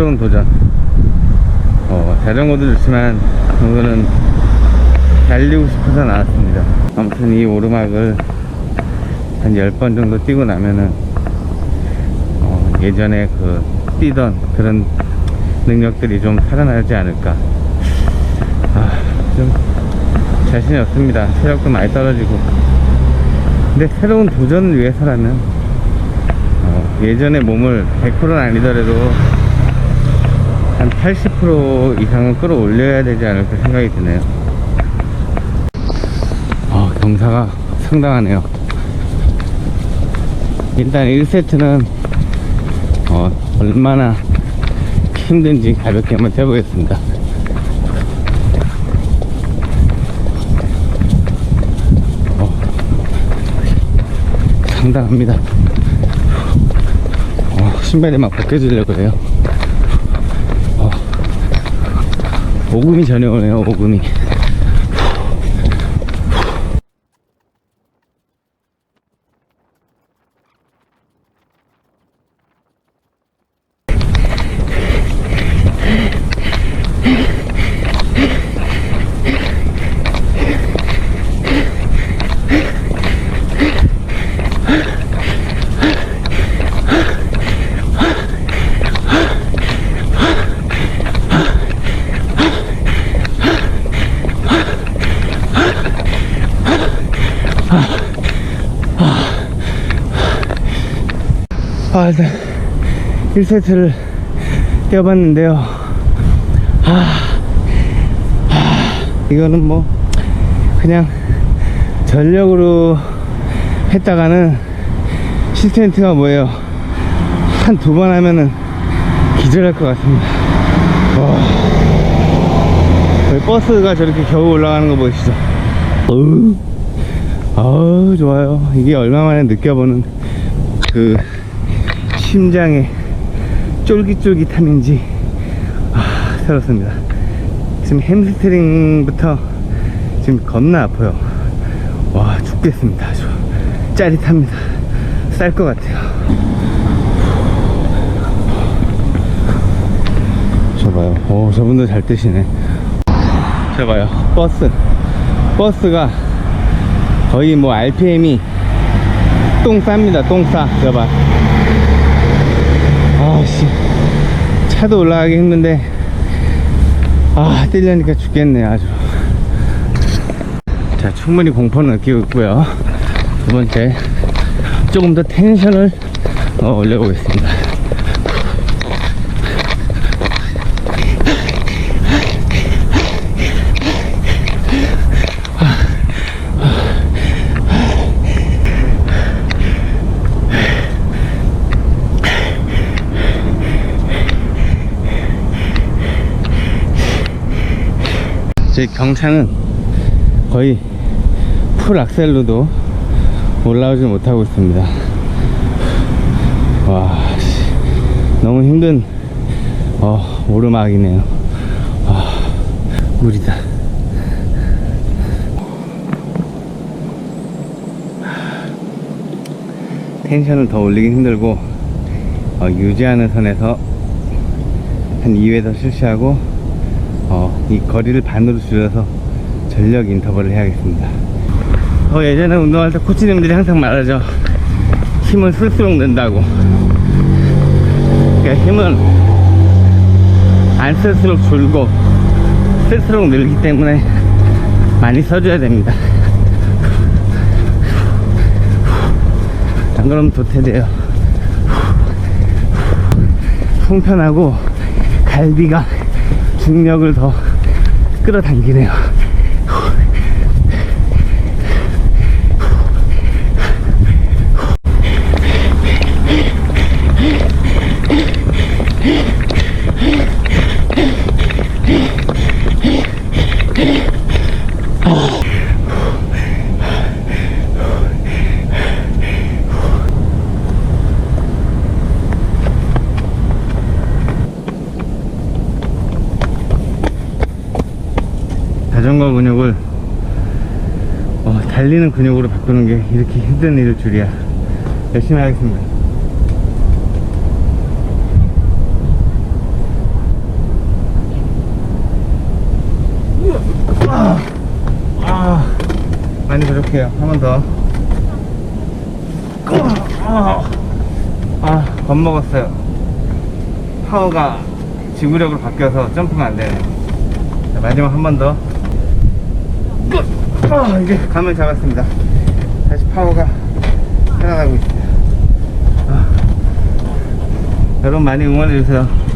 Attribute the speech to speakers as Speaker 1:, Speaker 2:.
Speaker 1: 새로운 도전. 어, 자전거도 좋지만 오늘은 달리고 싶어서 나왔습니다. 아무튼 이 오르막을 한 10번 정도 뛰고 나면은 어, 예전에 그 뛰던 그런 능력들이 좀 살아나지 않을까. 아, 좀 자신이 없습니다. 체력도 많이 떨어지고. 근데 새로운 도전을 위해서라면 어, 예전의 몸을 100%는 아니더라도 한 80% 이상은 끌어올려야 되지 않을까 생각이 드네요. 아, 경사가 상당하네요. 일단 1세트는 어, 얼마나 힘든지 가볍게 한번 해보겠습니다. 어, 상당합니다. 어, 신발이 막 벗겨지려고 해요. 어, 오금이 전혀 오네요, 오금이. 일단 1세트를 뛰어봤는데요. 아, 아, 이거는 뭐 그냥 전력으로 했다가는 시스템트가 뭐예요? 한 두 번 하면은 기절할 것 같습니다. 와. 버스가 저렇게 겨우 올라가는 거 보이시죠? 어우, 아우 좋아요. 이게 얼마만에 느껴보는 그 심장의 쫄깃쫄깃함인지 아, 새롭습니다. 지금 햄스트링부터 지금 겁나 아파요. 와 죽겠습니다. 아주 짜릿합니다. 쌀 것 같아요. 저봐요. 오 저분도 잘 뜨시네. 저봐요. 버스 버스가 거의 뭐 RPM이 똥 쌉니다. 똥 싸. 저봐. 아씨 차도 올라가기 힘든데 아 뛰려니까 죽겠네 아주. 자 충분히 공포는 느끼고 있고요. 두 번째 조금 더 텐션을 어, 올려보겠습니다 제 경차는 거의 풀 악셀로도 올라오지 못하고 있습니다. 와, 씨, 너무 힘든 어, 오르막이네요. 와, 물이다. 텐션을 더 올리긴 힘들고 어, 유지하는 선에서 한 2회 더 실시하고 어, 이 거리를 반으로 줄여서 전력 인터벌을 해야겠습니다. 어, 예전에 운동할 때 코치님들이 항상 말하죠. 힘은 쓸수록 는다고. 그러니까 힘은 안 쓸수록 줄고 쓸수록 늘기 때문에 많이 써줘야 됩니다. 안 그러면 도태돼요. 풍편하고 갈비가 중력을 더 끌어당기네요. 자전거 근육을 어, 달리는 근육으로 바꾸는 게 이렇게 힘든 일일 줄이야. 열심히 하겠습니다. 아, 아, 많이 부족해요. 한 번 더. 아, 아, 겁먹었어요. 파워가 지구력으로 바뀌어서 점프가 안 되네요 마지막 한 번더. 아, 이제 감을 잡았습니다. 다시 파워가 살아나고 있어요. 아, 여러분 많이 응원해주세요.